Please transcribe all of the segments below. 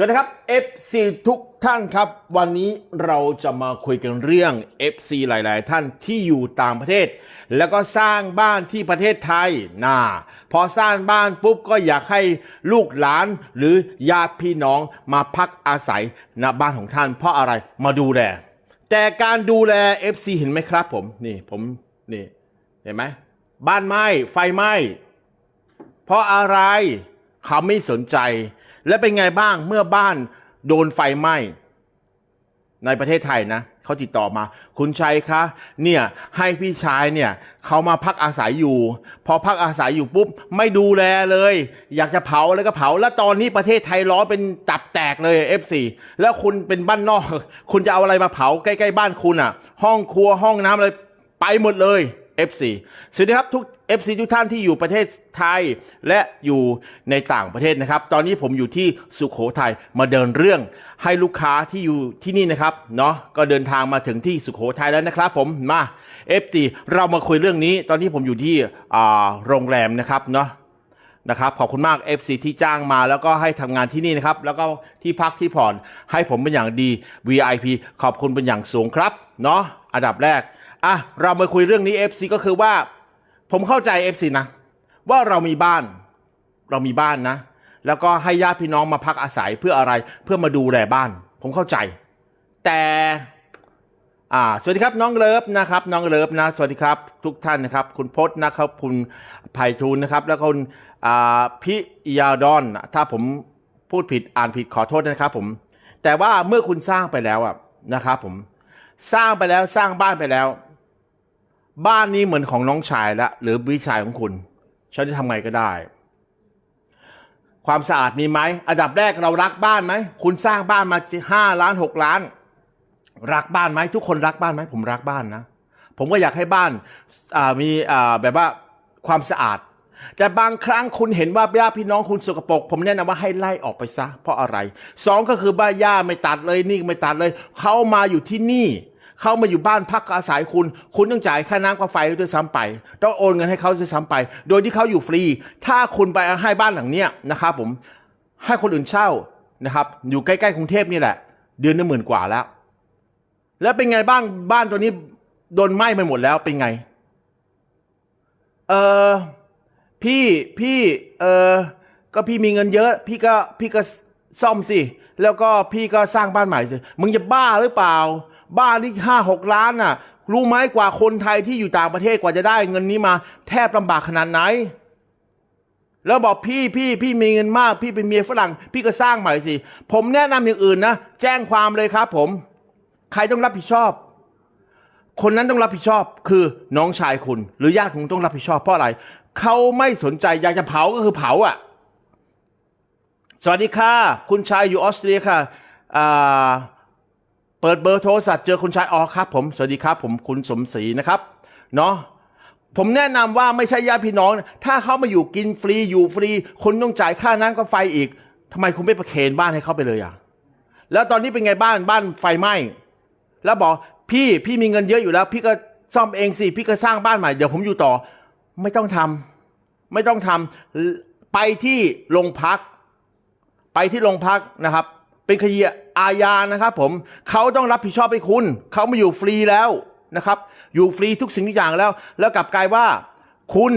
สวัสดีครับ FC ทุกท่านครับ วันนี้เราจะมาคุยกันเรื่อง FC หลาย ๆ ท่านที่อยู่ต่างประเทศ แล้วก็สร้างบ้านที่ประเทศไทยนะพอสร้างบ้านปุ๊บก็อยากให้ลูกหลานหรือญาติพี่น้องมาพักอาศัยณบ้านของท่าน เพราะอะไรมาดูแล แต่การดูแล FC เห็นไหมครับผมนี่ผมนี่เห็นไหมบ้านไหม้ไฟไหม้เพราะอะไรเขาไม่สนใจ และเป็นไงบ้างเมื่อบ้านโดนไฟไหม้ในประเทศไทยนะเขาติดต่อมา คุณชัยคะเนี่ยให้พี่ชายเนี่ยเขามาพักอาศัยอยู่ พอพักอาศัยอยู่ปุ๊บไม่ดูแลเลย อยากจะเผาแล้วก็เผา แล้วตอนนี้ประเทศไทยร้อนเป็นตับแตกเลย F4 แล้วคุณเป็นบ้านนอก คุณจะเอาอะไรมาเผาใกล้ ๆ บ้านคุณอะ ห้องครัวห้องน้ำอะไรไปหมดเลย FC สวัสดีครับทุก FC ทุกท่านที่อยู่ประเทศไทยและอยู่ในต่างประเทศนะครับ ตอนนี้ผมอยู่ที่สุขโขทัยมาเดินเรื่องให้ลูกค้าที่อยู่ที่นี่นะครับเนาะก็เดินทางมาถึงที่สุขโขทัยแล้วนะครับผมมา FC เรามาคุยเรื่องนี้ ตอนนี้ผมอยู่ที่โรงแรมนะครับเนาะนะครับขอบคุณมาก FC ที่จ้างมาแล้วก็ให้ทำงานที่นี่นะครับ แล้วก็ที่พักที่ผ่อนให้ผมเป็นอย่างดี VIP ขอบคุณเป็นอย่างสูงครับเนาะอันดับแรก อะเรามาคุยเรื่องนี้ FC ก็คือว่า ผมเข้าใจ FC นะ ว่าเรามีบ้าน เรามีบ้านนะ แล้วก็ให้ญาติพี่น้องมาพักอาศัยเพื่ออะไรเพื่อมาดูแลบ้าน ผมเข้าใจ แต่อ่าสวัสดีครับน้องเลิฟนะครับ น้องเลิฟนะ สวัสดีครับ ทุกท่านนะครับ คุณพจน์นะครับคุณไผ่ทูลนะครับ แล้วคุณอ่าพิยาดอน ถ้าผมพูดผิดอ่านผิดขอโทษนะครับผม แต่ว่าเมื่อคุณสร้างไปแล้วอะนะครับผม สร้างไปแล้วสร้างบ้านไปแล้ว บ้านนี้เหมือนของน้องชายละหรือพี่ชายของคุณ ฉันจะทำไงก็ได้ ความสะอาดมีไหมอันดับแรกเรารักบ้านไหม คุณสร้างบ้านมาห้าล้านหกล้าน รักบ้านไหมทุกคนรักบ้านไหมผมรักบ้านนะ ผมก็อยากให้บ้านามีแบบว่าความสะอาด แต่บางครั้งคุณเห็นว่าญาติพี่น้องคุณสกปรกผมแนะนำว่าให้ไล่ออกไปซะ เพราะอะไรสองก็คือบ้านย่าไม่ตัดเลยนี่ไม่ตัดเลยเขามาอยู่ที่นี่ เขามาอยู่บ้านพักอาศัยคุณ คุณต้องจ่ายค่าน้ำค่าไฟด้วยซ้ำไปต้องโอนเงินให้เขาด้วยซ้ำไป โดยที่เขาอยู่ฟรี ถ้าคุณไปให้บ้านหลังเนี้ยนะครับผมให้คนอื่นเช่านะครับ อยู่ใกล้ๆกรุงเทพนี่แหละ เดือนละหมื่นกว่าแล้ว แล้วเป็นไงบ้างบ้านตัวนี้โดนไหม้ไปหมดแล้วเป็นไง เออพี่พี่เออก็พี่มีเงินเยอะ พี่ก็พี่ก็ซ่อมสิ แล้วก็พี่ก็สร้างบ้านใหม่สิ มึงจะบ้าหรือเปล่า บ้านที่ห้าหกล้านน่ะ รู้ไหมกว่าคนไทยที่อยู่ต่างประเทศกว่าจะได้เงินนี้มา แทบลำบากขนาดไหน แล้วบอกพี่พี่พี่มีเงินมาก พี่เป็นเมียฝรั่ง พี่ก็สร้างใหม่สิ ผมแนะนำอย่างอื่นนะ แจ้งความเลยครับผม ใครต้องรับผิดชอบ คนนั้นต้องรับผิดชอบ คือน้องชายคุณ หรือญาติคุณต้องรับผิดชอบเพราะอะไรเขาไม่สนใจอยากจะเผาก็คือเผาอะสวัสดีค่ะ คุณชายอยู่ออสเตรียค่ะอ่า เปิดเบอร์โทรศัพท์เจอคุณชายอ๋อครับผมสวัสดีครับผมคุณสมศรีนะครับเนาะผมแนะนำว่าไม่ใช่ญาติพี่น้อง ถ้าเขามาอยู่กินฟรีอยู่ฟรี คุณต้องจ่ายค่าน้ำกับไฟอีกทำไมคุณไม่ประเคนบ้านให้เขาไปเลยอะแล้วตอนนี้เป็นไงบ้านบ้านไฟไหม้แล้วบอกพี่พี่มีเงินเยอะอยู่แล้ว พี่ก็ซ่อมเองสิพี่ก็สร้างบ้านใหม่เดี๋ยวผมอยู่ต่อ ไม่ต้องทำไม่ต้องทำไปที่โรงพัก ไปที่โรงพักนะครับ เป็นคดีอาญานะครับผมเขาต้องรับผิดชอบให้คุณ เขามาอยู่ฟรีแล้วนะครับ อยู่ฟรีทุกสิ่งทุกอย่างแล้ว แล้วกลับกลายว่า คุณ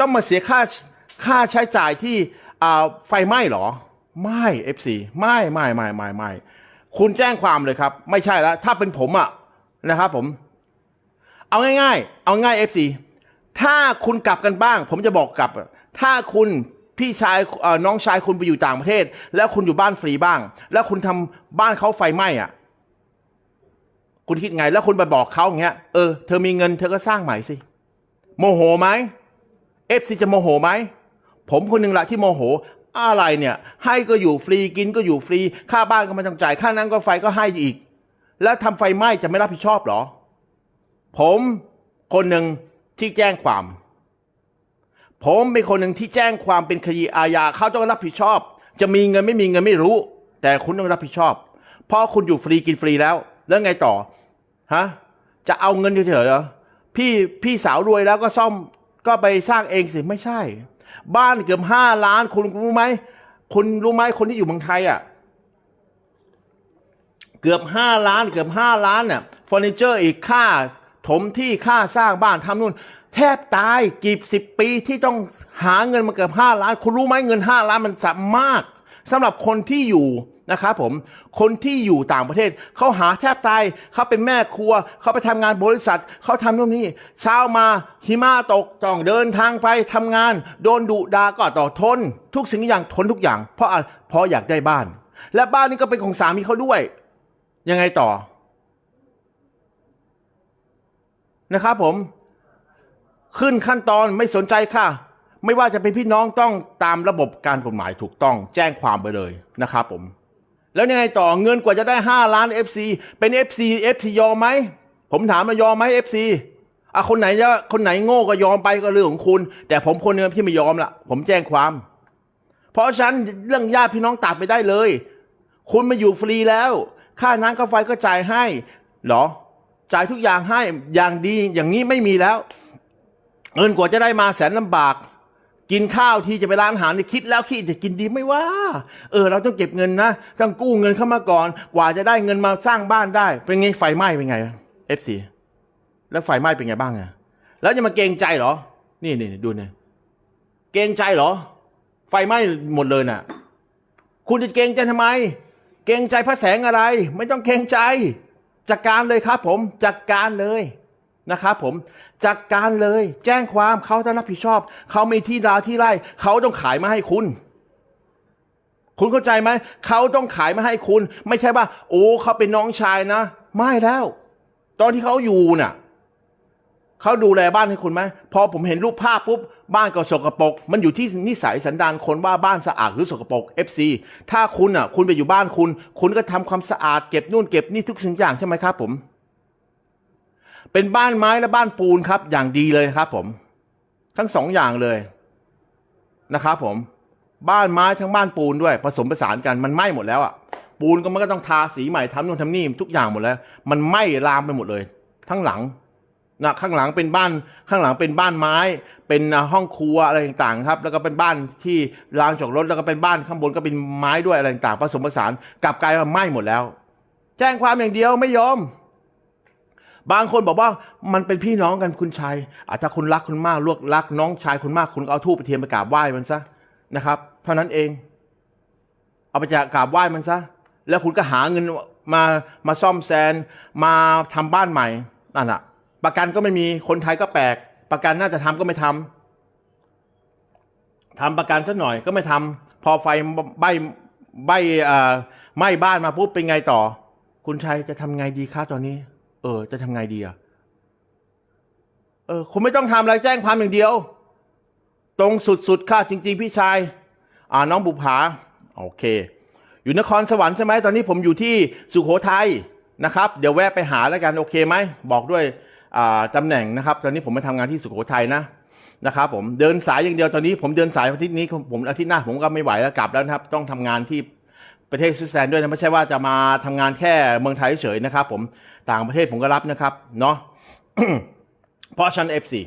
ต้องมาเสียค่าค่าใช้จ่ายที่อ่าไฟไหม้เหรอ ไม่เอฟซีไม่ไม่ไม่ไม่ไม่คุณแจ้งความเลยครับ ไม่ใช่แล้ว ถ้าเป็นผมอะนะครับผม เอาง่าย ๆ เอาง่ายเอฟซีถ้าคุณกลับกันบ้าง ผมจะบอกกลับ ถ้าคุณ พี่ชายเอ่อน้องชายคุณไปอยู่ต่างประเทศ แล้วคุณอยู่บ้านฟรีบ้าง แล้วคุณทำบ้านเขาไฟไหม้อะ คุณคิดไง แล้วคุณไปบอกเขาอย่างเงี้ยเออเธอมีเงินเธอก็สร้างใหม่สิโมโหไหมเอฟซีจะโมโหไหมผมคนหนึ่งละที่โมโห อะไรเนี่ย ให้ก็อยู่ฟรีกินก็อยู่ฟรี ค่าบ้านก็ไม่ต้องจ่ายค่าน้ำก็ไฟก็ให้อีก แล้วทำไฟไหม้จะไม่รับผิดชอบเหรอ ผมคนหนึ่งที่แจ้งความ ผมเป็นคนหนึ่งที่แจ้งความเป็นคดีอาญาเขาต้องรับผิดชอบ จะมีเงินไม่มีเงินไม่รู้ แต่คุณต้องรับผิดชอบ เพราะคุณอยู่ฟรีกินฟรีแล้ว แล้วไงต่อฮะจะเอาเงินเฉยๆเหรอพี่พี่สาวรวยแล้วก็ซ่อมก็ไปสร้างเองสิไม่ใช่ บ้านเกือบห้าล้านคุณรู้ไหมคุณรู้ไหมคนที่อยู่เมืองไทยอะเกือบห้าล้าน เกือบห้าล้านเนี่ยเฟอร์นิเจอร์อีกค่า ถมที่ค่าสร้างบ้านทำนู่น แทบตายกี่สิบปีที่ต้องหาเงินมาเกือบห้าล้าน คุณรู้ไหมเงินห้าล้านมันสับมากสำหรับคนที่อยู่นะครับผมคนที่อยู่ต่างประเทศเขาหาแทบตายเขาเป็นแม่ครัวเขาไปทำงานบริษัทเขาทำโน่นนี่เช้ามาหิมะตกต้องเดินทางไปทำงาน โดนดุดาก็ต่อทน ทุกสิ่งทุกอย่างทนทุกอย่าง เพราะเพราะอยากได้บ้าน และบ้านนี้ก็เป็นของสามีเขาด้วย ยังไงต่อ นะครับผม ขึ้นขั้นตอนไม่สนใจค่ะ ไม่ว่าจะเป็นพี่น้องต้องตามระบบการกฎหมายถูกต้องแจ้งความไปเลยนะครับผม แล้วยังไงต่อเงินกว่าจะได้ 5 ล้าน FC เป็น FC FC ยอมไหม ผมถามมายอมไหม FC อะคนไหนจะคนไหนโง่ก็ยอมไปก็เรื่องของคุณ แต่ผมคนหนึงที่ไม่ยอมละผมแจ้งความ เพราะฉะนั้นเรื่องญาติพี่น้องตัดไปได้เลย คุณมาอยู่ฟรีแล้ว ค่าน้ำค่าไฟก็จ่ายให้ เหรอ จ่ายทุกอย่างให้อย่างดีอย่างนี้ไม่มีแล้ว เงินกว่าจะได้มาแสนลำบาก กินข้าวที่จะไปร้านอาหารนี่คิดแล้วคิดจะกินดีไม่ว่า เออ เราต้องเก็บเงินนะต้องกู้เงินเข้ามาก่อน กว่าจะได้เงินมาสร้างบ้านได้ เป็นไงไฟไหม้เป็นไงเอฟซีแล้วไฟไหม้เป็นไงบ้างอะแล้วจะมาเกรงใจเหรอ นี่นี่ดูเนี่ยเกรงใจเหรอ ไฟไหม้หมดเลยน่ะ คุณจะเกรงใจทำไม เกรงใจพระแสงอะไร ไม่ต้องเกรงใจจัดการเลยครับผมจัดการเลยนะครับผม จัดการเลย แจ้งความเขาต้องรับผิดชอบ เขามีที่ดาที่ไร่เขาต้องขายมาให้คุณ คุณเข้าใจไหมเขาต้องขายมาให้คุณ ไม่ใช่ว่า โอ้เขาเป็นน้องชายนะไม่แล้ว ตอนที่เขาอยู่น่ะเขาดูแลบ้านให้คุณไหมพอผมเห็นรูปภาพปุ๊บบ้านก็สกปรกมันอยู่ที่นิสัยสันดานคนว่าบ้านสะอาดหรือสกปรก FC ถ้าคุณอะ คุณไปอยู่บ้านคุณ คุณก็ทำความสะอาดเก็บนู่นเก็บนี่ทุกสิ่งอย่างใช่ไหมครับผม เป็นบ้านไม้และบ้านปูนครับ อย่างดีเลยครับผม ทั้งสองอย่างเลยนะครับผม บ้านไม้ทั้งบ้านปูนด้วย ผสมผสานกันมันไหม้หมดแล้วอะปูนก็มันก็ต้องทาสีใหม่ทำนู่นทำนี่ทุกอย่างหมดแล้ว มันไหม้ลามไปหมดเลย ทั้งหลังนะข้างหลังเป็นบ้านข้างหลังเป็นบ้านไม้ เป็นห้องครัวอะไรต่างๆครับ แล้วก็เป็นบ้านที่ลานจอดรถแล้วก็เป็นบ้านข้างบนก็เป็นไม้ด้วยอะไรต่างๆผสมผสานกลับกลายมาไหม้หมดแล้ว แจ้งความอย่างเดียวไม่ยอม บางคนบอกว่ามันเป็นพี่น้องกันคุณชายอาจจะคุณรักคุณมากลวกรักน้องชายคุณมากคุณก็เอาทูบไปเทียมไปกราบไหว้มันซะนะครับ เท่านั้นเอง เอาไปจากกราบไหว้มันซะแล้วคุณก็หาเงินมามาซ่อมแซมมาทำบ้านใหม่นั่นแหะประกันก็ไม่มีคนไทยก็แปลก ประกันน่าจะทำก็ไม่ทำทำประกันสักหน่อยก็ไม่ทำพอไฟใบใบอ่าไหม้บ้านมาปุ๊บเป็นไงต่อ คุณชัยจะทำไงดีคะตอนนี้ เออ จะทำไงดีอะ เออ คุณไม่ต้องทำอะไรแจ้งความอย่างเดียว ตรงสุดๆค่ะจริง ๆ พี่ชาย อ่าน้องบุภาโอเค อยู่นครสวรรค์ใช่ไหมตอนนี้ผมอยู่ที่สุโขทัยนะครับ เดี๋ยวแวะไปหาแล้วกันโอเคไหมบอกด้วยอ่าตำแหน่งนะครับ ตอนนี้ผมมาทำงานที่สุโขทัยนะนะครับผมเดินสายอย่างเดียวตอนนี้ผมเดินสายอาทิตย์นี้ผมอาทิตย์หน้าผมก็ไม่ไหวแล้วกลับแล้วนะครับ ต้องทำงานที่ประเทศสวิตเซอร์แลนด์ด้วยนะไม่ใช่ว่าจะมาทำงานแค่เมืองไทยเฉยนะครับ ผม ต่างประเทศผมก็รับนะครับ เนาะเพราะฉันเอฟซี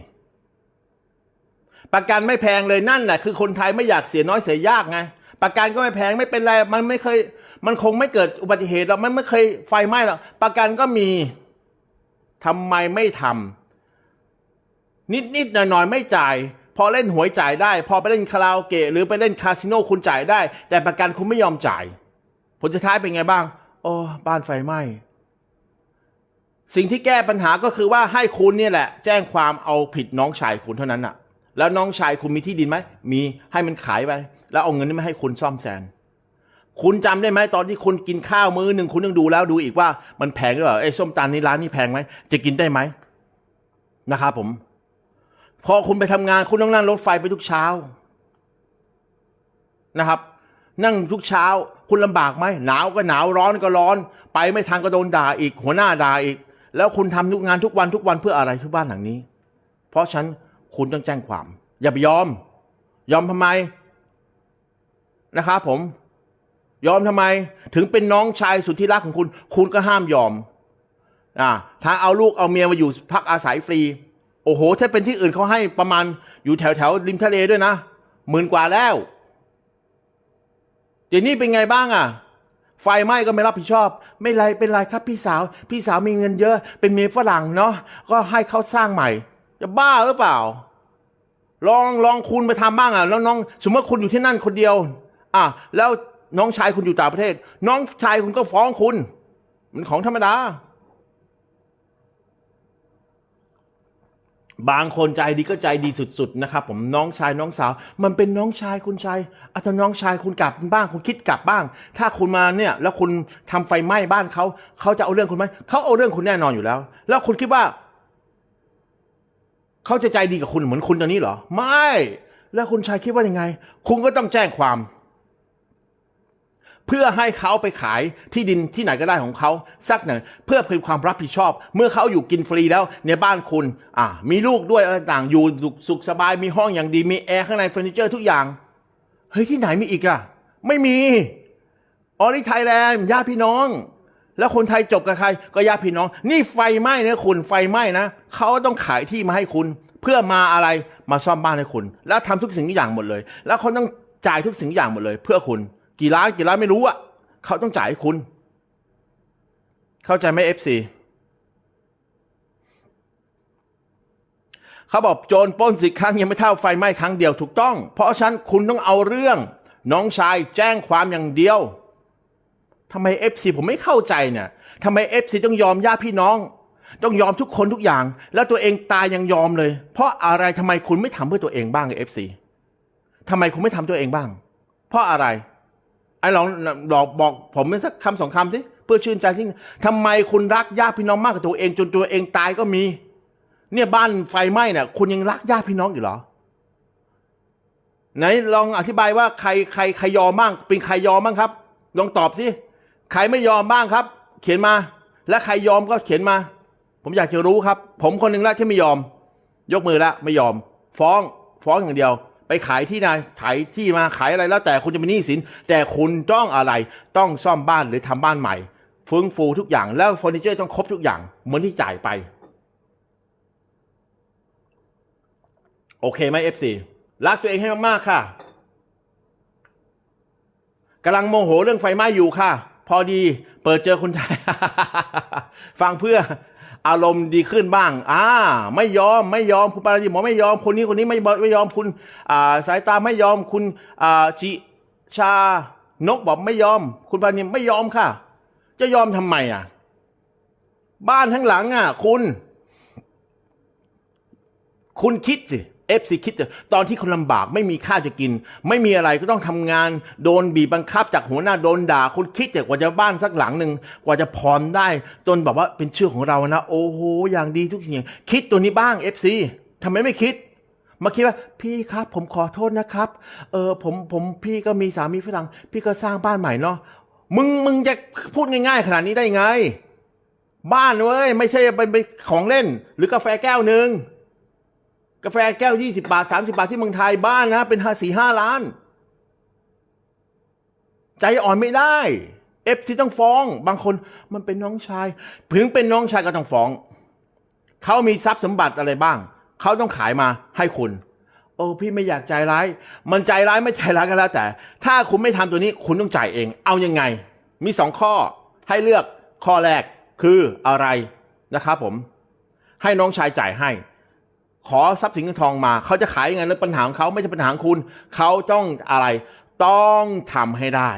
ประกันไม่แพงเลยนั่นแหละคือคนไทยไม่อยากเสียน้อยเสียยากไงประกันก็ไม่แพงไม่เป็นไร มันไม่เคย มันคงไม่เกิดอุบัติเหตุหรอกมันไม่เคยไฟไหม้หรอกประกันก็มีทำไมไม่ทำนิดนิดหน่อยหน่อยๆไม่จ่าย พอเล่นหวยจ่ายได้ พอไปเล่นคาราโอเกะหรือไปเล่นคาสิโนคุณจ่ายได้ แต่ประกันคุณไม่ยอมจ่าย ผลสุดท้ายเป็นไงบ้าง โอ้บ้านไฟไหม้ สิ่งที่แก้ปัญหาก็คือว่าให้คุณเนี่ยแหละ แจ้งความเอาผิดน้องชายคุณเท่านั้นน่ะแล้วน้องชายคุณมีที่ดินไหมมีให้มันขายไปแล้วเอาเงินนี้มาให้คุณซ่อมแซมคุณจำได้ไหมตอนที่คุณกินข้าวมื้อหนึ่งคุณต้องดูแล้วดูอีกว่ามันแพงหรือเปล่าไอ้ส้มตำนี่ร้านนี้แพงไหมจะกินได้ไหมนะครับผม พอคุณไปทำงานคุณต้องนั่งรถไฟไปทุกเช้านะครับ นั่งทุกเช้า คุณลำบากไหมหนาวก็หนาวร้อนก็ร้อน ไปไม่ทันก็โดนด่าอีก หัวหน้าด่าอีก แล้วคุณทำทุกงานทุกวันทุกวันเพื่ออะไรที่บ้านหลังนี้ เพราะฉันคุณต้องแจ้งความ อย่าไปยอม ยอมทำไมนะครับผม ยอมทำไม ถึงเป็นน้องชายสุดที่รักของคุณ คุณก็ห้ามยอมอ่าถ้าเอาลูกเอาเมียมาอยู่พักอาศัยฟรี โอ้โห ถ้าเป็นที่อื่นเขาให้ประมาณอยู่แถวแถวริมทะเลด้วยนะหมื่นกว่าแล้วเดี๋ยวนี้เป็นไงบ้างอะ ไฟไหม้ก็ไม่รับผิดชอบ ไม่ไรเป็นไรครับพี่สาว พี่สาวมีเงินเยอะ เป็นเมียฝรั่งเนาะก็ให้เขาสร้างใหม่ จะบ้าหรือเปล่า ลองลองคุณไปทำบ้างอะแล้วน้องสมมติว่าคุณอยู่ที่นั่นคนเดียว อะแล้วน้องชายคุณอยู่ต่างประเทศ น้องชายคุณก็ฟ้องคุณ มันของธรรมดา บางคนใจดีก็ใจดีสุดๆนะครับผมน้องชายน้องสาว มันเป็นน้องชายคุณชายอาถ้าน้องชายคุณกลับบ้างคุณคิดกลับบ้าง ถ้าคุณมาเนี่ย แล้วคุณทำไฟไหม้บ้านเขาเขาจะเอาเรื่องคุณไหมเขาเอาเรื่องคุณแน่นอนอยู่แล้ว แล้วคุณคิดว่าเขาจะใจดีกับคุณเหมือนคุณตอนนี้เหรอ ไม่ แล้วคุณชายคิดว่ายังไง คุณก็ต้องแจ้งความ เพื่อให้เขาไปขายที่ดินที่ไหนก็ได้ของเขาสักหนึ่งเพื่อเพิ่มความรับผิดชอบ เมื่อเขาอยู่กินฟรีแล้วในบ้านคุณอ่ามีลูกด้วยอะไรต่างอยู่สุขสบายมีห้องอย่างดีมีแอร์ข้างในเฟอร์นิเจอร์ทุกอย่างเฮ้ยที่ไหนมีอีกอะไม่มีออนี่ไทยแลนด์ญาติพี่น้อง แล้วคนไทยจบกับใครก็ญาติพี่น้อง นี่ไฟไหม้นะคุณไฟไหม้นะเขาต้องขายที่มาให้คุณ เพื่อมาอะไรมาซ่อมบ้านให้คุณ แล้วทำทุกสิ่งทุกอย่างหมดเลย แล้วเขาต้องจ่ายทุกสิ่งทุกอย่างหมดเลย เพื่อคุณ กี่ล้านกี่ล้านไม่รู้อะเขาต้องจ่ายให้คุณ เข้าใจไหมเอฟซีเขาบอกโจรป้นสิครั้งยังไม่เท่าไฟไหม้ครั้งเดียวถูกต้อง เพราะฉะนั้นคุณต้องเอาเรื่อง น้องชายแจ้งความอย่างเดียวทำไมเอฟซีผมไม่เข้าใจเนี่ยทำไมเอฟซีต้องยอมญาติพี่น้อง ต้องยอมทุกคนทุกอย่าง แล้วตัวเองตายยังยอมเลย เพราะอะไรทำไมคุณไม่ทำเพื่อตัวเองบ้างเอฟซีทำไมคุณไม่ทำตัวเองบ้าง เพราะอะไร ลองบอกบอกผมเป็นสักคำสองคำสิเพื่อชื่นใจที่ทำไมคุณรักญาติพี่น้องมากกว่าตัวเองจนตัวเองตายก็มี เนี่ยบ้านไฟไหม้เนี่ยคุณยังรักญาติพี่น้องอยู่เหรอไหนลองอธิบายว่าใครใครใครยอมบ้างเป็นใครยอมบ้างครับ ลองตอบสิใครไม่ยอมบ้างครับ เขียนมา และใครยอมก็เขียนมา ผมอยากจะรู้ครับ ผมคนหนึ่งล้วที่ไม่ยอม ยกมือล้วไม่ยอม ฟ้อง ฟ้องอย่างเดียว ไปขายที่นาขายที่มาขายอะไรแล้วแต่คุณจะมีหนี้สิน แต่คุณต้องอะไรต้องซ่อมบ้านหรือทำบ้านใหม่ฟื้นฟูทุกอย่างแล้วเฟอร์นิเจอร์ต้องครบทุกอย่างเหมือนที่จ่ายไป โอเคไหมเอฟซีรักตัวเองให้มากๆค่ะกำลังโมโหเรื่องไฟไหม้อยู่ค่ะ พอดีเปิดเจอคนไทย ฟังเพื่อ อารมณ์ดีขึ้นบ้าง อ่า ไม่ยอม ไม่ยอม คุณปาราดีบอกไม่ยอม คนนี้คนนี้ไม่ไม่ยอม คุณ อ่า สายตาไม่ยอม คุณ อ่า จิชา นกบอกไม่ยอม คุณปาราดีไม่ยอมค่ะ จะยอมทำไมอะ บ้านทั้งหลังอะ คุณ คุณคิดสิ เอฟซีคิดตอนที่คนลำบากไม่มีข้าวจะกิน ไม่มีอะไรก็ต้องทำงาน โดนบีบบังคับจากหัวหน้าโดนด่าคุณคิดแต่กว่าจะบ้านสักหลังหนึ่งกว่าจะผ่อนได้ จนแบบว่าเป็นชื่อของเรานะ โอ้โหอย่างดีทุกอย่างคิดตัวนี้บ้างเอฟซีทำไมไม่คิดมาคิดว่าพี่ครับ ผมขอโทษนะครับเออผมผมพี่ก็มีสามีฝรั่งพี่ก็สร้างบ้านใหม่เนาะมึงมึงจะพูดง่าย ๆ ขนาดนี้ได้ไง บ้านเว้ยไม่ใช่เป็นเป็นของเล่น หรือกาแฟแก้วหนึ่ง กาแฟแก้วยี่สิบาทสามสิบาทที่เมืองไทยบ้านนะ เป็นห้าสี่ห้าล้าน ใจอ่อนไม่ได้ เอฟซีต้องฟ้อง บางคนมันเป็นน้องชายถึงเป็นน้องชายก็ต้องฟ้อง เขามีทรัพย์สมบัติอะไรบ้าง เขาต้องขายมาให้คุณ โอ้พี่ไม่อยากใจร้าย มันใจร้ายไม่ใจร้ายก็แล้วแต่ ถ้าคุณไม่ทำตัวนี้คุณต้องจ่ายเอง เอายังไง มีสองข้อให้เลือกข้อแรกคืออะไรนะครับผม ให้น้องชายจ่ายให้ ขอทรัพย์สินเงินทองมา เขาจะขายยังไงแล้วปัญหาของเขาไม่ใช่ปัญหาของคุณ เขาต้องอะไร ต้องทำให้ได้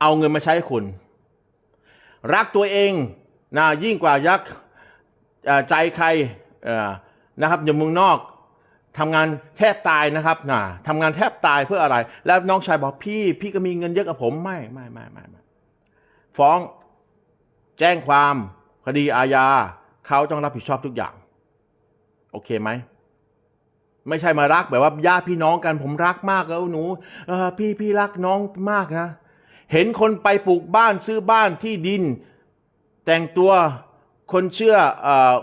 เอาเงินมาใช้คุณ รักตัวเองนะยิ่งกว่ายักษ์ใจใครนะครับอยู่เมืองนอกทำงานแทบตายนะครับนะทำงานแทบตายเพื่ออะไร แล้วน้องชายบอกพี่ พี่ก็มีเงินเยอะกับผมไม่ไม่ไม่ไม่ไม่ฟ้องแจ้งความคดีอาญาเขาต้องรับผิดชอบทุกอย่าง โอเคไหมไม่ใช่มารักแบบว่าญาติพี่น้องกันผมรักมากแล้วหนูเออพี่พี่รักน้องมากนะ เห็นคนไปปลูกบ้านซื้อบ้านที่ดิน แต่งตัวคนเชื่อเอ่อ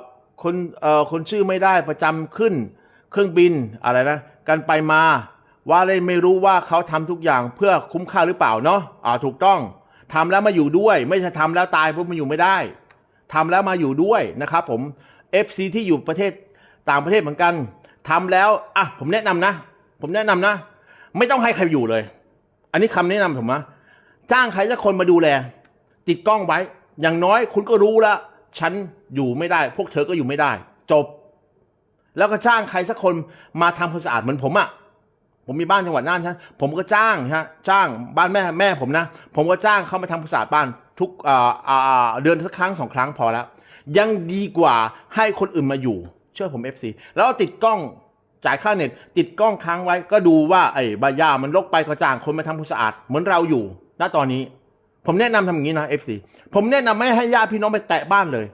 คนเอ่อคนชื่อไม่ได้ประจำขึ้น เครื่องบินอะไรนะกันไปมาว่าเลยไม่รู้ว่าเขาทำทุกอย่างเพื่อคุ้มค่าหรือเปล่าเนาะอ่าถูกต้องทำแล้วมาอยู่ด้วย ไม่ใช่ทำแล้วตายปุ๊บมาอยู่ไม่ได้ทำแล้วมาอยู่ด้วยนะครับผม FC ที่อยู่ประเทศ ต่างประเทศเหมือนกันทำแล้วอะผมแนะนำนะ ผมแนะนำนะ ไม่ต้องให้ใครอยู่เลย อันนี้คำแนะนำผมนะจ้างใครสักคนมาดูแล ติดกล้องไว้ อย่างน้อยคุณก็รู้ล้วฉันอยู่ไม่ได้ พวกเธอก็อยู่ไม่ได้ จบ แล้วก็จ้างใครสักคนมาทำความสะอาดเหมือนผมอะผมมีบ้านจังหวัดน่านใช่ไหมผมก็จ้างฮะจ้างบ้านแม่แม่ผมนะ ผมก็จ้างเขามาทำความสะอาดบ้านทุกเดือนสักครั้งสองครั้งพอแล้ว ยังดีกว่าให้คนอื่นมาอยู่ เชื่อผม FC แล้วติดกล้องจ่ายค่าเน็ต ติดกล้องค้างไว้ ก็ดูว่าไอ้ใบหญ้ามันรกไปก็จ้างคนมาทำความสะอาดเหมือนเราอยู่ณตอนนี้ ผมแนะนำทำอย่างนี้นะ FC ผมแนะนำไม่ให้ญาติพี่น้องไปแตะบ้านเลย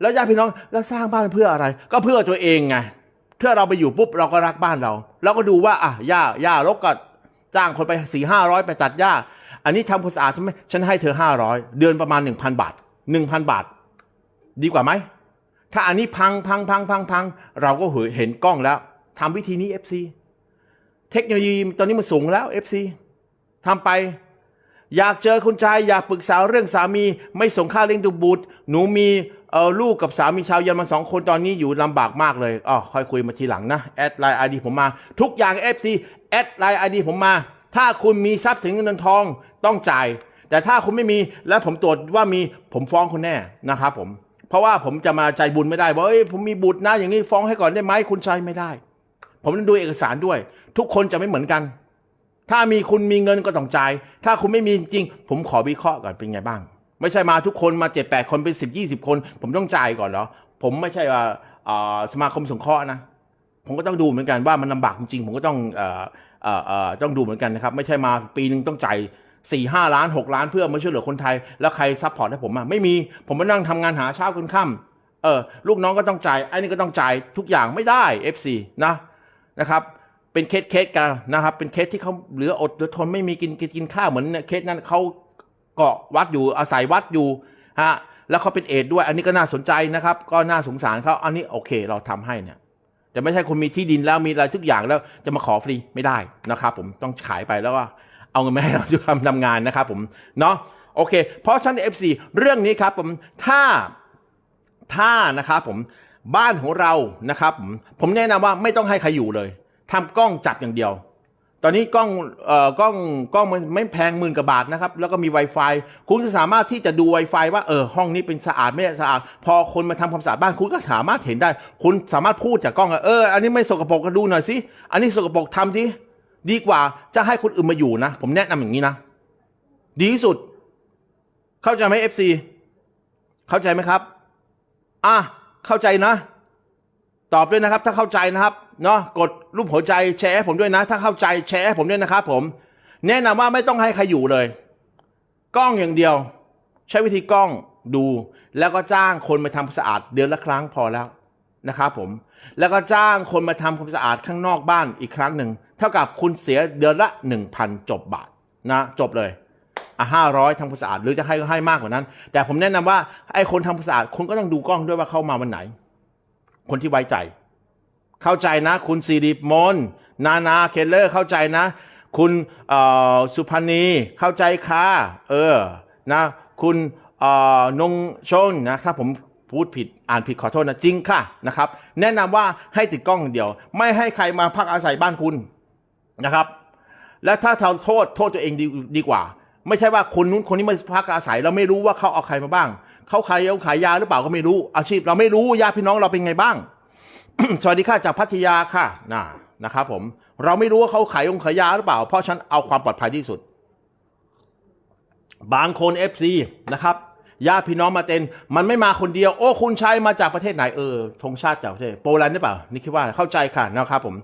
แล้วญาติพี่น้องแล้วสร้างบ้านเพื่ออะไร ก็เพื่อตัวเองไงเพื่อเราไปอยู่ปุ๊บเราก็รักบ้านเรา เราก็ดูว่าอะหญ้าหญ้ารกก็จ้างคนไปสี่ห้าร้อยไปตัดหญ้า อันนี้ทำความสะอาดใช่ไหมฉันให้เธอห้าร้อยเดือนประมาณหนึ่งพันบาทหนึ่งพันบาท ดีกว่าไหม ถ้าอันนี้พังพังพังพังพังเราก็เห็นกล้องแล้วทำวิธีนี้ FC เทคโนโลยีตอนนี้มันสูงแล้ว FC ทำไป อยากเจอคุณชายอยากปรึกษาเรื่องสามี ไม่ส่งค่าเลี้ยงดูบุตร หนูมีเออลูกกับสามีชาวเยอรมันสองคนตอนนี้อยู่ลำบากมากเลยอ๋อค่อยคุยมาทีหลังนะแอดไลน์ไอดีผมมา ทุกอย่าง FC แอดไลน์ไอดีผมมา ถ้าคุณมีทรัพย์สินเงินทองต้องจ่าย แต่ถ้าคุณไม่มีแล้วผมตรวจว่ามีผมฟ้องคุณแน่นะครับผม เพราะว่าผมจะมาใจบุญไม่ได้ว่าเอ้ยผมมีบุตรนะอย่างนี้ฟ้องให้ก่อนได้ไหมคุณชัยไม่ได้ ผมต้องดูเอกสารด้วย ทุกคนจะไม่เหมือนกัน ถ้ามีคุณมีเงินก็ต้องจ่ายถ้าคุณไม่มีจริง ผมขอวิเคราะห์ก่อนเป็นไงบ้าง ไม่ใช่มาทุกคนมาเจ็ดแปดคนเป็นสิบยี่สิบคน ผมต้องจ่ายก่อนเหรอผมไม่ใช่ว่าสมาคมสงเคราะห์นะผมก็ต้องดูเหมือนกันว่ามันลำบากจริงๆผมก็ต้องออออต้องดูเหมือนกันนะครับ ไม่ใช่มาปีหนึ่งต้องจ่าย สี่ห้าล้านหกล้านเพื่อมาช่วยเหลือคนไทย แล้วใครซัพพอร์ตให้ผมอะไม่มีผมมานั่งทำงานหาเช้าคุณค่ำเออลูกน้องก็ต้องจ่ายไอ้นี่ก็ต้องจ่ายทุกอย่างไม่ได้ FC นะนะครับเป็นเคสเคสกันนะครับ เป็นเคสที่เขาเหลืออดเหลือทนไม่มีกินกินกินข้าวเหมือนเคสนั้นเขาเกาะวัดอยู่อาศัยวัดอยู่ฮะแล้วเขาเป็นเอดด้วย อันนี้ก็น่าสนใจนะครับ ก็น่าสงสารเขาอันนี้โอเค เราทำให้เนี่ยแต่ไม่ใช่คุณมีที่ดินแล้วมีอะไรทุกอย่างแล้วจะมาขอฟรีไม่ได้นะครับ ผมต้องขายไปแล้วก็ เอาเงินมาให้เราทำทำงานนะครับผมเนาะโอเค เพราะฉะนันเอฟซีเรื่องนี้ครับผมถ้าถ้านะครับผมบ้านของเรานะครับผมผมแนะนำว่าไม่ต้องให้ใครอยู่เลยทำกล้องจับอย่างเดียว ตอนนี้กล้องเอ่อกล้องกล้องมันไม่แพงหมื่นกว่าบาทนะครับ แล้วก็มี Wi-Fi คุณจะสามารถที่จะดู Wi-Fi ว่าเออห้องนี้เป็นสะอาดไม่สะอาด พอคนมาทำความสะอาดบ้านคุณก็สามารถเห็นได้ คุณสามารถพูดจากกล้องเอออันนี้ไม่สกปรกก็ดูหน่อยสิอันนี้สกปรกทำที ดีกว่าจะให้คนอื่นมาอยู่นะ ผมแนะนำอย่างนี้นะ ดีที่สุด เข้าใจไหมเอฟซีเข้าใจไหมครับ อะ เข้าใจนะ ตอบด้วยนะครับ ถ้าเข้าใจนะครับ เนาะกดรูปหัวใจแชร์ให้ผมด้วยนะ ถ้าเข้าใจแชร์ให้ผมด้วยนะครับผม แนะนำว่าไม่ต้องให้ใครอยู่เลย กล้องอย่างเดียว ใช้วิธีกล้องดู แล้วก็จ้างคนมาทำความสะอาดเดือนละครั้งพอแล้วนะครับผม แล้วก็จ้างคนมาทำความสะอาดข้างนอกบ้านอีกครั้งหนึ่ง เท่ากับคุณเสียเดือนละหนึ่งพันจบบาทนะจบเลยอะห้าร้อยทำความสะอาดหรือจะให้ก็ให้มากกว่านั้น แต่ผมแนะนำว่าไอ้คนทำความสะอาดคุณก็ต้องดูกล้องด้วยว่าเข้ามาวันไหน คนที่ไว้ใจ เข้าใจนะ คุณสิริมนนานาเคลเลอร์เข้าใจนะ คุณสุพันีเข้าใจค่ะเออนะคุณนงชนนะถ้าผมพูดผิดอ่านผิดขอโทษนะจริงค่ะนะครับ แนะนำว่าให้ติดกล้องเดียว ไม่ให้ใครมาพักอาศัยบ้านคุณ นะครับ และถ้าเราโทษโทษตัวเองดีดีกว่า ไม่ใช่ว่าคนนู้นคนนี้มาพักอาศัยเราไม่รู้ว่าเขาเอาใครมาบ้าง เขาขายยาขายยาหรือเปล่าก็ไม่รู้ อาชีพ เราไม่รู้ญาติพี่น้องเราเป็นไงบ้าง สวัสดีค่ะจากพัทยาค่ะนะนะครับผม เราไม่รู้ว่าเขาขายยงขายยาหรือเปล่า เพราะฉันเอาความปลอดภัยที่สุด บางคน FC นะครับญาติพี่น้องมาเต็นมันไม่มาคนเดียว โอ้ คุณชัยมาจากประเทศไหนเออธงชาติจากประเทศโปแลนด์หรือเปล่า นี่คิดว่าเข้าใจค่ะนะครับผม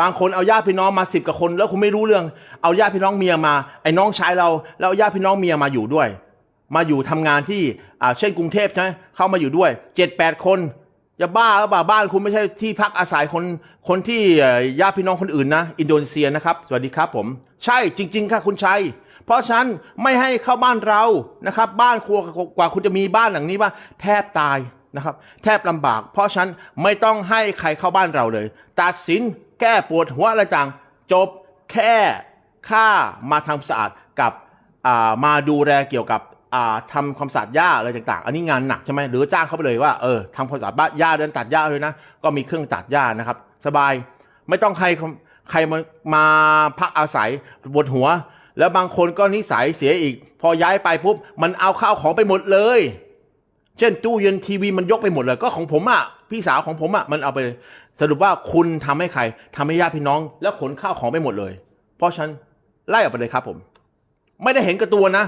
บางคนเอาญาติพี่น้องมาสิบกับคน แล้วคุณไม่รู้เรื่อง เอาญาติพี่น้องเมียมาไอ้น้องชายเรา แล้วเอาญาติพี่น้องเมียมาอยู่ด้วย มาอยู่ทำงานที่อ่าเช่นกรุงเทพใช่ไหมเข้ามาอยู่ด้วยเจ็ดแปดคนจะบ้าหรือเปล่าบ้านคุณไม่ใช่ที่พักอาศัยคนคนที่เอ่อญาติพี่น้องคนอื่นนะ อินโดนีเซียนะครับ สวัสดีครับผม ใช่จริง ๆ ค่ะคุณชัยเพราะฉะนั้นไม่ให้เข้าบ้านเรานะครับ บ้านครัวกว่าคุณจะมีบ้านหลังนี้ว่า แทบตาย นะครับแทบลำบาก เพราะฉันไม่ต้องให้ใครเข้าบ้านเราเลย ตัดสินแก้ปวดหัวอะไรต่างจบแค่ค่ามาทำสะอาดกับามาดูแลเกี่ยวกับอ่าทำความสะอาดหญ้าอะไรต่าง ๆ อันนี้งานหนักใช่ไหมหรือจ้างเขาไปเลยว่าเออทำความสะอาดบ้านหญ้าเดินตัดหญ้าเลยนะ ก็มีเครื่องตัดหญ้านะครับ สบายไม่ต้องใครใครมามาพักอาศัยปวดหัว แล้วบางคนก็นิสัยเสียอีก พอย้ายไปปุ๊บมันเอาข้าวของไปหมดเลย เช่นตู้เย็นทีวีมันยกไปหมดเลย ก็ของผมอะพี่สาวของผมอะมันเอาไปเลยสรุปว่าคุณทำให้ใครทำให้ญาติพี่น้อง แล้วขนข้าวของไปหมดเลย เพราะฉันไล่ออกไปเลยครับผม ไม่ได้เห็นกับตัวนะ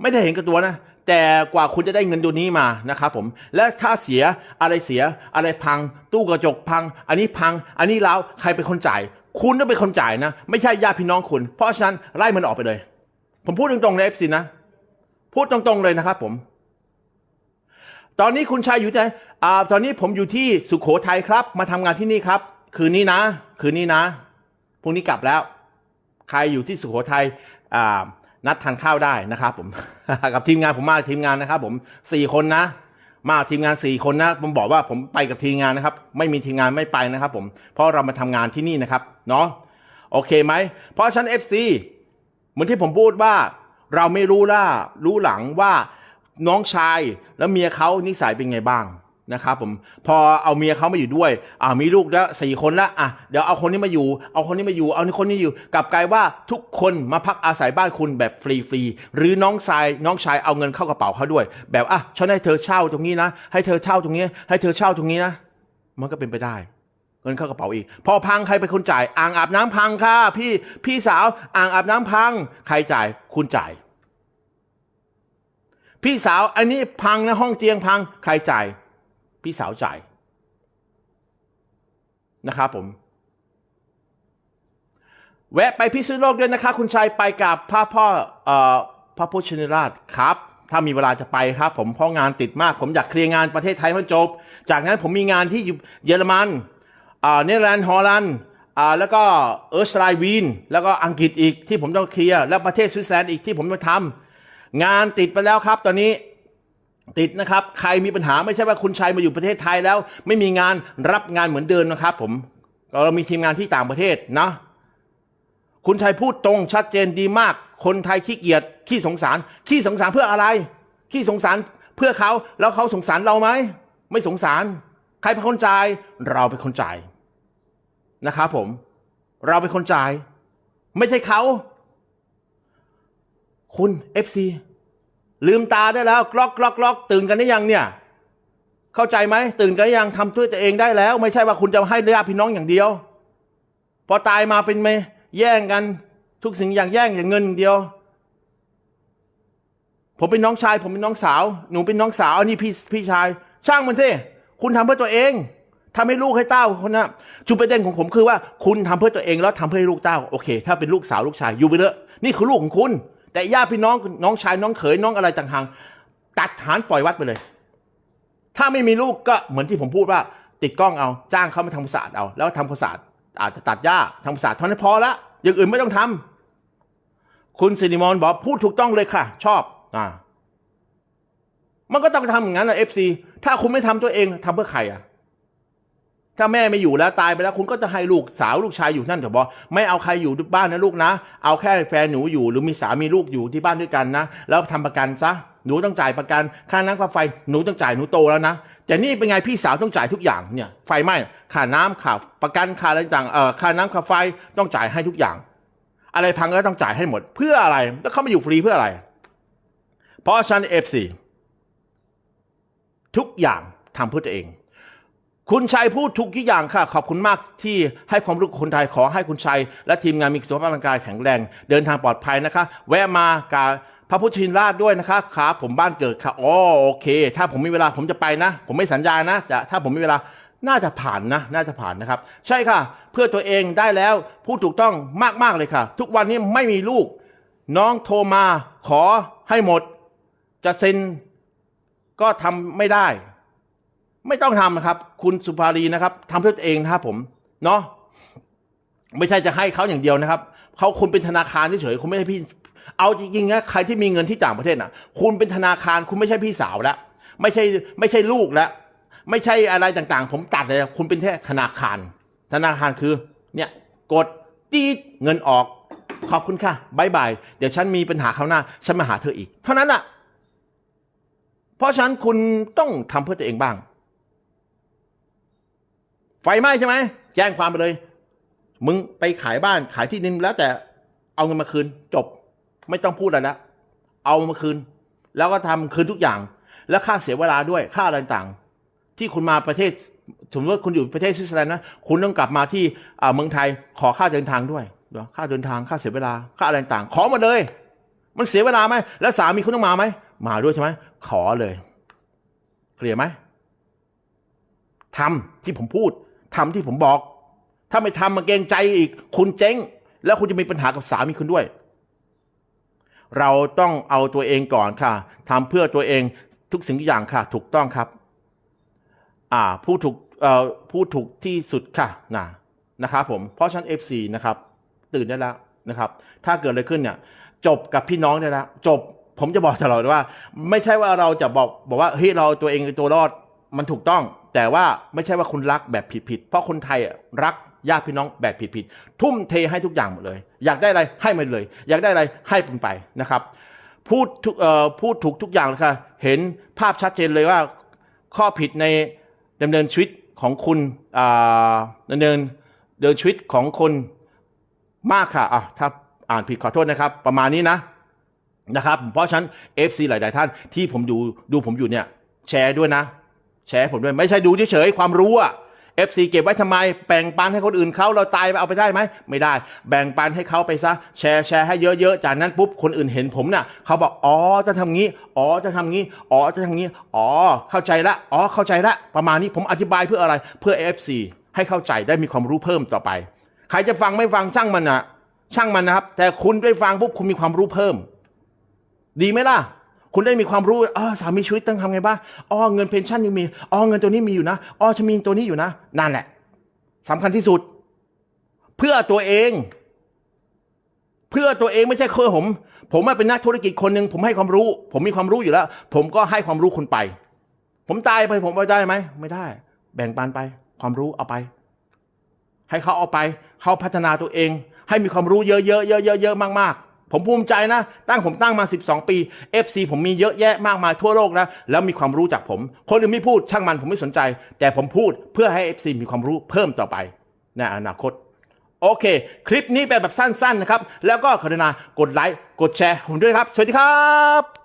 ไม่ได้เห็นกับตัวนะ แต่กว่าคุณจะได้เงินตัวนี้มานะครับผม และถ้าเสียอะไรเสียอะไรพัง ตู้กระจกพัง อันนี้พัง อันนี้แล้วใครเป็นคนจ่าย คุณต้องเป็นคนจ่ายนะ ไม่ใช่ญาติพี่น้องคุณ เพราะฉะนั้นไล่มันออกไปเลย ผมพูดตรงๆเลยเอฟซีนะ พูดตรงๆเลยนะครับผม ตอนนี้คุณชายอยู่ที่ไหนอ่าตอนนี้ผมอยู่ที่สุขโขทัยครับ มาทำงานที่นี่ครับ คืนนี้นะ คืนนี้นะพรุ่งนี้กลับแล้ว ใครอยู่ที่สุโขทัยอ่านัดทานข้าวได้นะครับผม กับทีมงานผมมาทีมงานนะครับ ผมสี่คนนะ มาทีมงานสี่คนนะ ผมบอกว่าผมไปกับทีมงานนะครับ ไม่มีทีมงานไม่ไปนะครับ ผม เพราะเรามาทำงานที่นี่นะครับเนาะโอเคไหมเพราะฉะนัน FC เหมือนที่ผมพูดว่า เราไม่รู้ล่ารู้หลังว่า น้องชายแล้วเมียเขานิสัยเป็นไงบ้างนะครับผมพอเอาเมียเขามาอยู่ด้วยอ่ามีลูกแล้วสี่คนละอะเดี๋ยวเอาคนนี้มาอยู่ เอาคนนี้มาอยู่ เอาคนนี้อยู่กลับกลายว่าทุกคนมาพักอาศัยบ้านคุณแบบฟรีๆหรือน้องชายน้องชายเอาเงินเข้ากระเป๋าเขาด้วย แบบอะฉันให้เธอเช่าตรงนี้นะ ให้เธอเช่าตรงนี้ ให้เธอเช่าตรงนี้นะ มันก็เป็นไปได้เงินเข้ากระเป๋าอีก พอพังใครเป็นคนจ่าย อ่างอาบน้ำพังค่ะพี่พี่สาวอ่างอาบน้ำพัง ใครจ่ายคุณจ่าย พี่สาวอันนี้พังนะห้องเตียงพังใครจ่าย พี่สาวจ่ายนะครับผม แวะไปพิษณุโลกด้วยนะคะ คุณชัยไปกับพระพ่อเอ่อพระพุทธชินราชครับ ถ้ามีเวลาจะไปครับ ผมเพราะงานติดมาก ผมอยากเคลียร์งานประเทศไทยให้มันจบ จากนั้นผมมีงานที่เยอรมันเนเธอร์แลนด์ฮอลแลนด์แล้วก็เออร์สไลวีนแล้วก็อังกฤษอีกที่ผมต้องเคลียร์ แล้วประเทศสวิตเซอร์แลนด์อีกที่ผมต้องทำ งานติดไปแล้วครับ ตอนนี้ติดนะครับ ใครมีปัญหาไม่ใช่ว่าคุณชัยมาอยู่ประเทศไทยแล้ว ไม่มีงานรับงานเหมือนเดิมนะครับ ผมเรามีทีมงานที่ต่างประเทศนะคุณชัยพูดตรงชัดเจนดีมาก คนไทยขี้เกียจขี้สงสารขี้สงสารเพื่ออะไรขี้สงสารเพื่อเขาแล้วเขาสงสารเราไหมไม่สงสาร ใครเป็นคนจ่าย เราเป็นคนจ่ายนะครับผม เราเป็นคนจ่าย ไม่ใช่เขา คุณเอฟซีลืมตาได้แล้วกลอกกลอกกลอกตื่นกันได้ยังเนี่ย เข้าใจไหมตื่นกันหรือยังทำด้วยตัวเองได้แล้ว ไม่ใช่ว่าคุณจะให้ญาติพี่น้องอย่างเดียว พอตายมาเป็นไหมแย่งกัน ทุกสิ่งอย่างแย่งอย่างเงินเดียว ผมเป็นน้องชาย ผมเป็นน้องสาว หนูเป็นน้องสาวอันนี้พี่พี่ชาย ช่างมันสิคุณทำเพื่อตัวเองทำให้ลูกให้เต้าคนนะจุดประเด็นของผมคือว่าคุณทำเพื่อตัวเองแล้วทำเพื่อให้ลูกเต้าโอเค ถ้าเป็นลูกสาวลูกชายอยู่ไปเถอะนี่คือลูกของคุณ แต่ญาติพี่น้องน้องชายน้องเขยน้องอะไรต่างหากตัดฐานปล่อยวัดไปเลย ถ้าไม่มีลูกก็เหมือนที่ผมพูดว่า ติดกล้องเอาจ้างเขามาทำความสะอาดเอา แล้วทำความสะอาดอาจจะตัดหญ้าทำความสะอาดเท่านั้นพอละอย่างอื่นไม่ต้องทำคุณสิริมอนบอกพูดถูกต้องเลยค่ะ ชอบอ่ามันก็ต้องทำอย่างนั้นนะเอฟซีถ้าคุณไม่ทำตัวเองทำเพื่อใครอะ ถ้าแม่ไม่อยู่แล้วตายไปแล้วคุณก็จะให้ลูกสาวลูกชายอยู่นั่นเถอะบอกไม่เอาใครอยู่บ้านนะลูกนะ เอาแค่แฟนหนูอยู่ หรือมีสามีลูกอยู่ที่บ้านด้วยกันนะ แล้วทำประกันซะหนูต้องจ่ายประกันค่าน้ำค่าไฟหนูต้องจ่ายหนูโตแล้วนะแต่นี่เป็นไงพี่สาวต้องจ่ายทุกอย่างเนี่ยไฟไหม้ค่าน้ำค่าประกันค่าอะไรต่างเอ่อค่าน้ำค่าไฟต้องจ่ายให้ทุกอย่าง อะไรพังก็ต้องจ่ายให้หมด เพื่ออะไรแล้วเขามาอยู่ฟรีเพื่ออะไร เพราะฉันเอฟซีทุกอย่างทำเพื่อตัวเอง คุณชัยพูดทุกอย่างค่ะ ขอบคุณมากที่ให้ความรู้คนไทยขอให้คุณชัย และทีมงานมีสุขภาพร่างกายแข็งแรง เดินทางปลอดภัยนะคะ แวะมากับพระพุทธชินราชด้วยนะคะครับผมบ้านเกิดค่ะอ๋อโอเค ถ้าผมมีเวลาผมจะไปนะ ผมไม่สัญญานะจะถ้าผมมีเวลาน่าจะผ่านนะ น่าจะผ่านนะครับ ใช่ค่ะ เพื่อตัวเองได้แล้วพูดถูกต้องมากๆเลยค่ะ ทุกวันนี้ไม่มีลูก น้องโทรมาขอให้หมด จะเซ็นก็ทำไม่ได้ ไม่ต้องทำนะครับ คุณสุภารีนะครับทำเพื่อตัวเองนะครับผมเนาะไม่ใช่จะให้เขาอย่างเดียวนะครับเขาคุณเป็นธนาคารเฉยๆคุณไม่ใช่พี่ เอาจริงๆนะใครที่มีเงินที่ต่างประเทศน่ะ คุณเป็นธนาคารคุณไม่ใช่พี่สาวแล้วไม่ใช่ไม่ใช่ลูกแล้วไม่ใช่อะไรต่างๆ ผมตัดเลยคุณเป็นแค่ธนาคาร ธนาคารคือ เนี่ย กดตีดเงินออก ขอบคุณค่ะบายบาย เดี๋ยวฉันมีปัญหาคราวหน้า ฉันมาหาเธออีก เท่านั้นอะ เพราะฉะนั้นคุณต้องทำเพื่อตัวเองบ้าง ไฟไหม้ใช่ไหมแจ้งความไปเลย มึงไปขายบ้านขายที่ดินแล้วแต่เอาเงินมาคืน จบ ไม่ต้องพูดอะไรแล้วเอามาคืน แล้วก็ทำคืนทุกอย่าง แล้วค่าเสียเวลาด้วยค่าอะไรต่างที่คุณมาประเทศสมมติว่าคุณอยู่ประเทศสวิตเซอร์แลนด์นะคุณต้องกลับมาที่อ่าเมืองไทยขอค่าเดินทางด้วยเดี๋ยวค่าเดินทางค่าเสียเวลาค่าอะไรต่างขอมดเลย มันเสียเวลาไหมแล้วสามีคุณต้องมาไหมมาด้วยใช่ไหมขอเลยเคลียร์ไหมทำที่ผมพูด ทำที่ผมบอก ถ้าไม่ทำมาเกงใจอีก คุณเจ๊ง แล้วคุณจะมีปัญหากับสามีคุณด้วย เราต้องเอาตัวเองก่อนค่ะทำเพื่อตัวเองทุกสิ่งทุกอย่างค่ะ ถูกต้องครับ อ่าพูดถูกเอ่อพูดถูกที่สุดค่ะนะนะครับผมเพราะฉะนัน FC นะครับ ตื่นได้แล้วนะครับ ถ้าเกิดอะไรขึ้นเนี่ย จบกับพี่น้องได้แล้วจบผมจะบอกตลอดว่า ไม่ใช่ว่าเราจะบอกบอกว่าเฮ้ยเราตัวเองตัวรอด มันถูกต้อง แต่ว่าไม่ใช่ว่าคุณรักแบบผิดๆเพราะคนไทยรักญาติพี่น้องแบบผิดๆทุ่มเทให้ทุกอย่างหมดเลย อยากได้อะไรให้มันเลย อยากได้อะไรให้มันไปนะครับ พูดทุกเอ่อพูดถูกทุกอย่างเลยค่ะเห็นภาพชัดเจนเลยว่า ข้อผิดในดำเนินชีวิตของคุณอ่าดำเนินเดินชีวิตของคนมากค่ะอะถ้าอ่านผิดขอโทษนะครับ ประมาณนี้นะนะครับ เพราะฉะนั้น FC หลาย ๆ ท่านที่ผมดูดูผมอยู่เนี่ยแชร์ด้วยนะ แชร์ให้ผมด้วย ไม่ใช่ดูเฉยๆความรู้อะ FC เก็บไว้ทำไม แบ่งปันให้คนอื่นเขาเราตายไปเอาไปได้ไหม ไม่ได้ แบ่งปันให้เขาไปซะ แชร์แชร์ให้เยอะๆ จากนั้นปุ๊บ คนอื่นเห็นผมน่ะ เขาบอก อ๋อ จะทำงี้ อ๋อ จะทำงี้ อ๋อ จะทำงี้ อ๋อ เข้าใจละ อ๋อ เข้าใจละ ประมาณนี้ ผมอธิบายเพื่ออะไร เพื่อ FC ให้เข้าใจได้มีความรู้เพิ่มต่อไป ใครจะฟังไม่ฟังช่างมันนะช่างมันนะครับ แต่คุณได้ฟังปุ๊บคุณมีความรู้เพิ่ม ดีไหมล่ะ คุณได้มีความรู้อ๋อสามีชีวิตต้องทำไงบ้างอ๋อเงินเพนชั่นยังมีอ๋อเงินตัวนี้มีอยู่นะอ๋อฉันมีตัวนี้อยู่นะนั่นแหละสำคัญที่สุด เพื่อตัวเอง เพื่อตัวเองไม่ใช่เพื่อผม ผมเป็นนักธุรกิจคนหนึ่งผมให้ความรู้ ผมมีความรู้อยู่แล้ว ผมก็ให้ความรู้คุณไป ผมตายไปผมไปได้ไหมไม่ได้ แบ่งปันไป ความรู้เอาไป ให้เขาเอาไป เขาพัฒนาตัวเอง ให้มีความรู้เยอะๆเยอะๆเยอะๆมากๆ ผมภูมิใจนะ ตั้งผมตั้งมา 12 ปี FC ผมมีเยอะแยะมากมายทั่วโลกนะแล้วมีความรู้จากผม คนอื่นไม่พูดช่างมันผมไม่สนใจ แต่ผมพูดเพื่อให้ FC มีความรู้เพิ่มต่อไปในอนาคตโอเค คลิปนี้เป็นแบบสั้นๆนะครับ แล้วก็กรุณากดไลค์ กดแชร์ผมด้วยครับ สวัสดีครับ